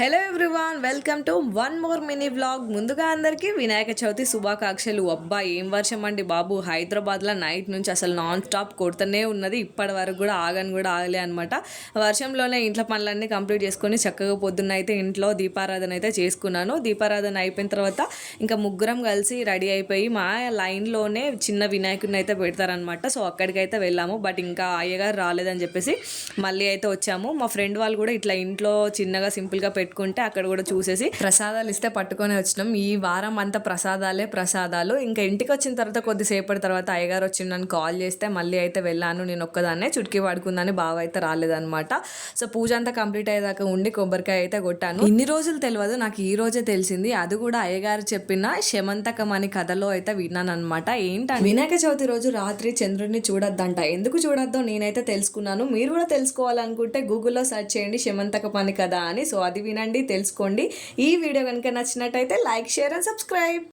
Hello everyone welcome to one more mini vlog. ముందుగా అందరికీ వినాయక చవితి శుభాకాంక్షలు. అబ్బా ఏం వర్షం అండి బాబు? హైదరాబాద్లో నైట్ నుంచి అసలు నాన్ స్టాప్ కొడుతూనే ఉన్నది. ఇప్పటి వరకు కూడా ఆగని కూడా ఆగలే అనమాట వర్షంలోనే ఇంట్లో పనులన్నీ కంప్లీట్ చేసుకొని చక్కగా పొద్దున్న అయితే ఇంట్లో దీపారాధన అయితే చేసుకున్నాను. దీపారాధన అయిపోయిన తర్వాత ఇంకా ముగ్గురం కలిసి రెడీ అయిపోయి మా లైన్లోనే చిన్న వినాయకుడిని అయితే పెడతారనమాట సో అక్కడికైతే వెళ్ళాము. బట్ ఇంకా అయ్యగారు రాలేదని చెప్పేసి మళ్ళీ అయితే వచ్చాము. మా ఫ్రెండ్ వాళ్ళు కూడా ఇట్లా ఇంట్లో చిన్నగా సింపుల్గా పెట్టుకుంటే అక్కడ కూడా చూసేసి ప్రసాదాలు ఇస్తే పట్టుకొని వచ్చినాం. ఈ వారం అంతా ప్రసాదాలే ప్రసాదాలు. ఇంకా ఇంటికి వచ్చిన తర్వాత కొద్దిసేపటి తర్వాత అయ్యగారు వచ్చి నన్ను కాల్ చేస్తే మళ్ళీ అయితే వెళ్ళాను. నేను ఒక్కదాన్నే చుట్కీ పడుకుందని బావ అయితే రాలేదనమాట సో పూజ అంతా కంప్లీట్ అయ్యేదాకా ఉండి కొబ్బరికాయ అయితే కొట్టాను. ఇన్ని రోజులు తెలియదు నాకు ఈ రోజే తెలిసింది. అది కూడా అయ్యగారు చెప్పిన శమంతకం అని కథలో అయితే విన్నాను అనమాట ఏంటంటే వినాయక చవితి రోజు రాత్రి చంద్రుడిని చూడొద్దంట. ఎందుకు చూడొద్దో నేనైతే తెలుసుకున్నాను. మీరు కూడా తెలుసుకోవాలనుకుంటే గూగుల్లో సెర్చ్ చేయండి శమంతకం అని కదా అని. సో అది వినండి తెలుసుకోండి. ఈ వీడియో కనుక నచ్చినట్టయితే లైక్ షేర్ అండ్ సబ్స్క్రైబ్.